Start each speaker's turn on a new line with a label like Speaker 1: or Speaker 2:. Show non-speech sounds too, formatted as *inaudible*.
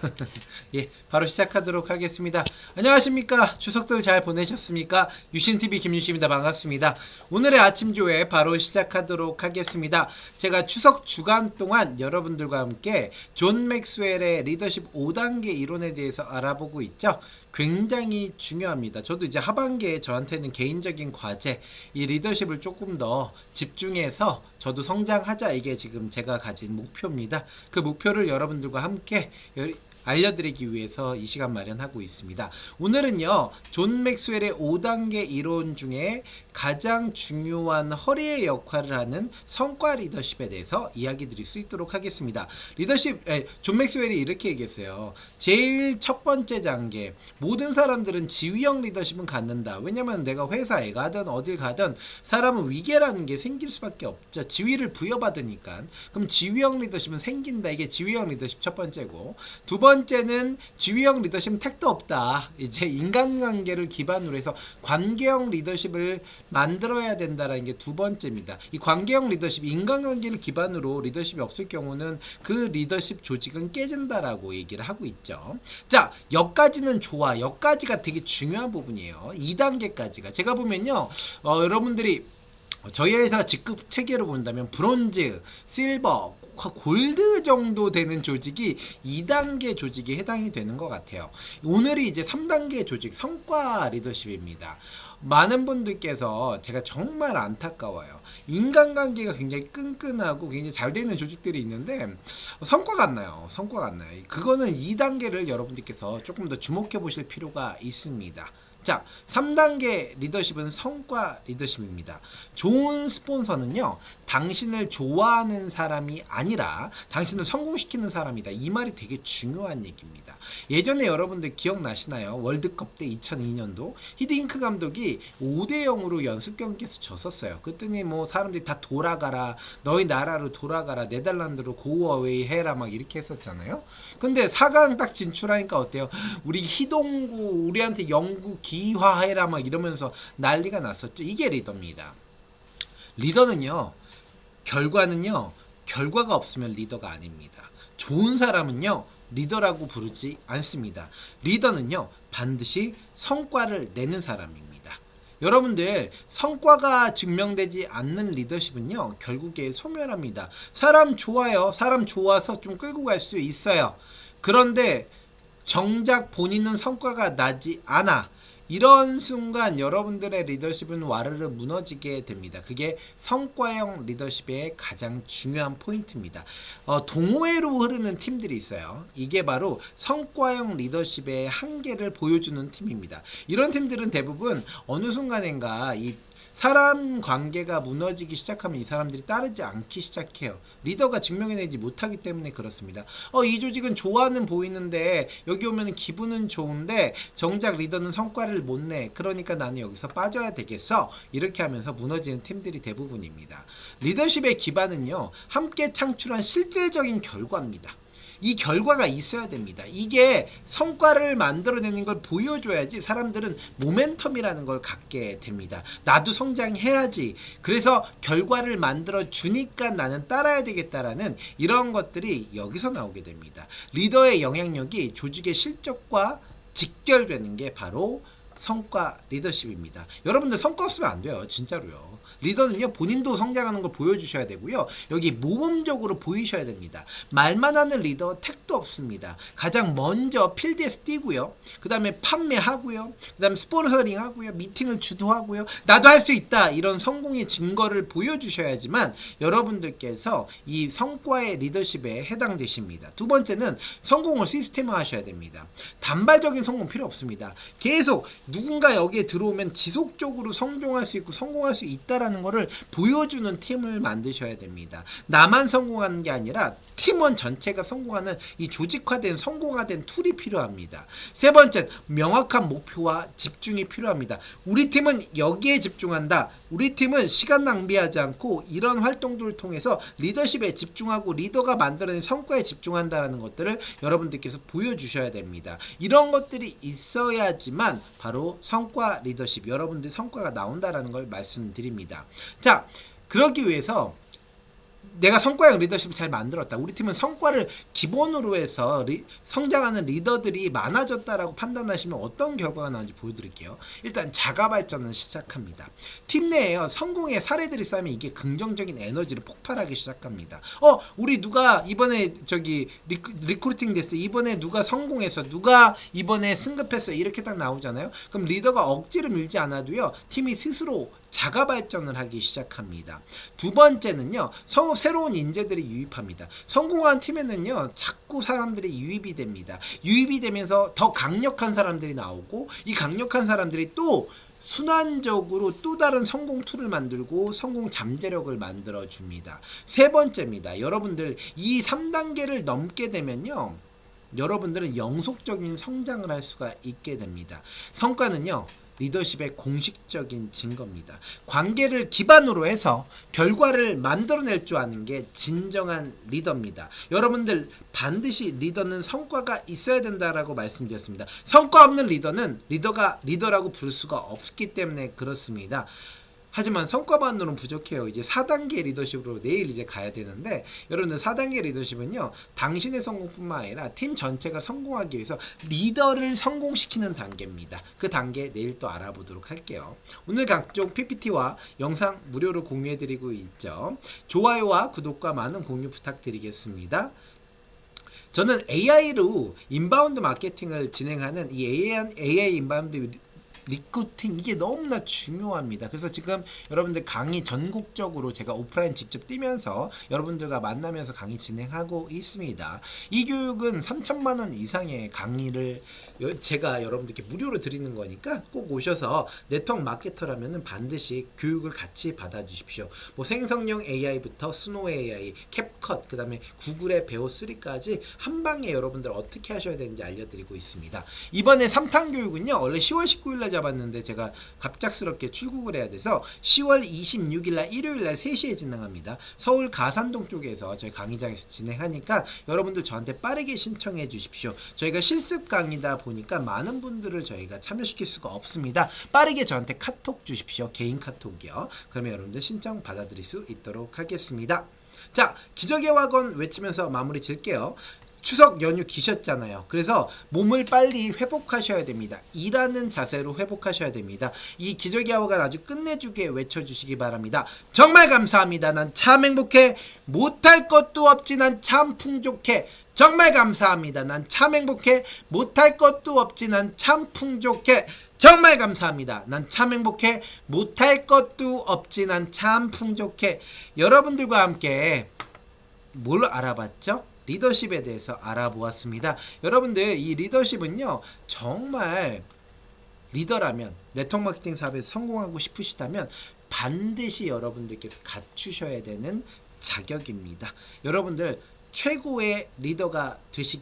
Speaker 1: *laughs* 예, 바로 시작하도록 하겠습니다. 안녕하십니까? 추석들 잘 보내셨습니까? 유신TV 김유신입니다. 반갑습니다. 오늘의 아침 조회 바로 시작하도록 하겠습니다. 제가 추석 주간 동안 여러분들과 함께 존 맥스웰의 리더십 5단계 이론에 대해서 알아보고 있죠. 굉장히 중요합니다. 저도 이제 하반기에 저한테는 개인적인 과제, 이 리더십을 조금 더 집중해서 저도 성장하자 이게 지금 제가 가진 목표입니다. 그 목표를 여러분들과 함께 여- 알려드리기 위해서 이 시간 마련하고 있습니다. 오늘은요, 존 맥스웰의 5단계 이론 중에 가장 중요한 허리의 역할을 하는 성과 리더십에 대해서 이야기 드릴 수 있도록 하겠습니다. 리더십, 에, 존 맥스웰이 이렇게 얘기했어요. 제일 첫 번째 단계, 모든 사람들은 지휘형 리더십은 갖는다. 왜냐면 내가 회사에 가든 어딜 가든 사람은 위계라는 게 생길 수밖에 없죠. 지위를 부여받으니까. 그럼 지휘형 리더십은 생긴다. 이게 지휘형 리더십 첫 번째고. 두 번째 는 지휘형 리더십은 택도 없다. 이제 인간관계를 기반으로 해서 관계형 리더십을 만들어야 된다라는 게 두 번째입니다. 이 관계형 리더십, 인간관계를 기반으로 리더십이 없을 경우는 그 리더십 조직은 깨진다라고 얘기를 하고 있죠. 자, 여기까지는 좋아. 여기까지가 되게 중요한 부분이에요. 2단계까지가. 제가 보면요, 어, 여러분들이 저희 회사 직급 체계로 본다면 브론즈, 실버, 골드 정도 되는 조직이 2단계 조직에 해당이 되는 것 같아요. 오늘이 이제 3단계 조직 성과 리더십입니다. 많은 분들께서 제가 정말 안타까워요. 인간관계가 굉장히 끈끈하고 굉장히 잘 되는 조직들이 있는데 성과가 안 나요. 성과가 안 나요. 그거는 2단계를 여러분들께서 조금 더 주목해 보실 필요가 있습니다. 자, 3단계 리더십은 성과 리더십입니다. 좋은 스폰서는요, 당신을 좋아하는 사람이 아니라 당신을 성공시키는 사람이다. 이 말이 되게 중요한 얘기입니다. 예전에 여러분들 기억나시나요? 월드컵 때 2002년도 히딩크 감독이 5대 0으로 연습 경기에서 졌었어요. 그랬더니 뭐 사람들이 다 돌아가라, 너희 나라로 돌아가라, 네덜란드로 고어웨이 해라 막 이렇게 했었잖아요. 근데 4강 딱 진출하니까 어때요? 우리 희동구 우리한테 영구 기화해라 막 이러면서 난리가 났었죠. 이게 리더입니다. 리더는요, 결과는요, 결과가 없으면 리더가 아닙니다. 좋은 사람은요, 리더라고 부르지 않습니다. 리더는요, 반드시 성과를 내는 사람입니다. 여러분들, 성과가 증명되지 않는 리더십은요, 결국에 소멸합니다. 사람 좋아요. 사람 좋아서 좀 끌고 갈 수 있어요. 그런데 정작 본인은 성과가 나지 않아. 이런 순간 여러분들의 리더십은 와르르 무너지게 됩니다. 그게 성과형 리더십의 가장 중요한 포인트입니다. 어, 동호회로 흐르는 팀들이 있어요. 이게 바로 성과형 리더십의 한계를 보여주는 팀입니다. 이런 팀들은 대부분 어느 순간인가 이 사람 관계가 무너지기 시작하면 이 사람들이 따르지 않기 시작해요. 리더가 증명해내지 못하기 때문에 그렇습니다. 어, 이 조직은 좋아는 보이는데 여기 오면 기분은 좋은데 정작 리더는 성과를 못 내. 그러니까 나는 여기서 빠져야 되겠어. 이렇게 하면서 무너지는 팀들이 대부분입니다. 리더십의 기반은요, 함께 창출한 실질적인 결과입니다. 이 결과가 있어야 됩니다. 이게 성과를 만들어내는 걸 보여줘야지 사람들은 모멘텀이라는 걸 갖게 됩니다. 나도 성장해야지. 그래서 결과를 만들어 주니까 나는 따라야 되겠다라는 이런 것들이 여기서 나오게 됩니다. 리더의 영향력이 조직의 실적과 직결되는 게 바로 성과 리더십입니다. 여러분들 성과 없으면 안 돼요. 진짜로요. 리더는요, 본인도 성장하는 걸 보여주셔야 되고요. 여기 모범적으로 보이셔야 됩니다. 말만 하는 리더 택도 없습니다. 가장 먼저 필드에서 뛰고요. 그 다음에 판매하고요. 그 다음에 스포너링 하고요. 미팅을 주도하고요. 나도 할 수 있다. 이런 성공의 증거를 보여주셔야지만 여러분들께서 이 성과의 리더십에 해당되십니다. 두 번째는 성공을 시스템화 하셔야 됩니다. 단발적인 성공 필요 없습니다. 계속 누군가 여기에 들어오면 지속적으로 성공할 수 있고 성공할 수 있다라는 것을 보여주는 팀을 만드셔야 됩니다. 나만 성공하는 게 아니라 팀원 전체가 성공하는 이 조직화된 성공화된 툴이 필요합니다. 세 번째, 명확한 목표와 집중이 필요합니다. 우리 팀은 여기에 집중한다. 우리 팀은 시간 낭비하지 않고 이런 활동들을 통해서 리더십에 집중하고 리더가 만들어낸 성과에 집중한다라는 것들을 여러분들께서 보여주셔야 됩니다. 이런 것들이 있어야지만 바로 성과 리더십, 여러분들 성과가 나온다라는 걸 말씀드립니다. 자, 그러기 위해서 내가 성과형 리더십을 잘 만들었다. 우리 팀은 성과를 기본으로 해서 리- 성장하는 리더들이 많아졌다라고 판단하시면 어떤 결과가 나오는지 보여드릴게요. 일단 자가 발전을 시작합니다. 팀 내에요 성공의 사례들이 쌓이면 이게 긍정적인 에너지를 폭발하기 시작합니다. 어, 우리 누가 이번에 저기 리크, 리크루팅 됐어. 이번에 누가 성공해서 누가 이번에 승급했어. 이렇게 딱 나오잖아요. 그럼 리더가 억지로 밀지 않아도요. 팀이 스스로 자가 발전을 하기 시작합니다. 두 번째는요, 성, 새로운 인재들이 유입합니다. 성공한 팀에는요, 자꾸 사람들이 유입이 됩니다. 유입이 되면서 더 강력한 사람들이 나오고, 이 강력한 사람들이 또 순환적으로 또 다른 성공 툴을 만들고 성공 잠재력을 만들어 줍니다. 세 번째입니다. 여러분들 이 3단계를 넘게 되면요. 여러분들은 영속적인 성장을 할 수가 있게 됩니다. 성과는요. 리더십의 공식적인 증거입니다. 관계를 기반으로 해서 결과를 만들어낼 줄 아는 게 진정한 리더입니다. 여러분들 반드시 리더는 성과가 있어야 된다라고 말씀드렸습니다. 성과 없는 리더는 리더가 리더라고 부를 수가 없기 때문에 그렇습니다. 하지만 성과만으로는 부족해요. 이제 4단계 리더십으로 내일 이제 가야 되는데 여러분들 4단계 리더십은요. 당신의 성공뿐만 아니라 팀 전체가 성공하기 위해서 리더를 성공시키는 단계입니다. 그 단계 내일 또 알아보도록 할게요. 오늘 각종 PPT와 영상 무료로 공유해 드리고 있죠. 좋아요와 구독과 많은 공유 부탁드리겠습니다. 저는 AI로 인바운드 마케팅을 진행하는 이 AI, AI 인바운드 리크루팅 이게 너무나 중요합니다. 그래서 지금 여러분들 강의 전국적으로 제가 오프라인 직접 뛰면서 여러분들과 만나면서 강의 진행하고 있습니다. 이 교육은 3천만 원 이상의 강의를 여- 제가 여러분들께 무료로 드리는 거니까 꼭 오셔서 네트워크 마케터라면 반드시 교육을 같이 받아주십시오. 뭐 생성형 AI부터 스노우 AI, 캡컷, 그 다음에 구글의 베오 3까지 한 방에 여러분들 어떻게 하셔야 되는지 알려드리고 있습니다. 이번에 3탄 교육은요, 원래 10월 19일날 잡았는데 제가 갑작스럽게 출국을 해야 돼서 10월 26일 날 일요일 날 3시에 진행합니다. 서울 가산동 쪽에서 저희 강의장에서 진행하니까 여러분들 저한테 빠르게 신청해 주십시오. 저희가 실습 강의다 보니까 많은 분들을 저희가 참여시킬 수가 없습니다. 빠르게 저한테 카톡 주십시오. 개인 카톡이요. 그러면 여러분들 신청 받아들일 수 있도록 하겠습니다. 자, 기적의 와건 외치면서 마무리 질게요. 추석 연휴 기셨잖아요. 그래서 몸을 빨리 회복하셔야 됩니다. 일하는 자세로 회복하셔야 됩니다. 이 기적의 와건 아주 끝내주게 외쳐주시기 바랍니다. 정말 감사합니다. 난 참 행복해. 못할 것도 없지. 난 참 풍족해. 정말 감사합니다. 난 참 행복해. 못할 것도 없지. 난 참 풍족해. 정말 감사합니다. 난 참 행복해. 못할 것도 없지. 난 참 풍족해. 여러분들과 함께 뭘 알아봤죠? 리더십에 대해서 알아보았습니다. 여러분들 이 리더십은요 정말 리더라면 네트워크 마케팅 사업에서 성공하고 싶으시다면 반드시 여러분들께서 갖추셔야 되는 자격입니다. 여러분들 최고의 리더가 되시기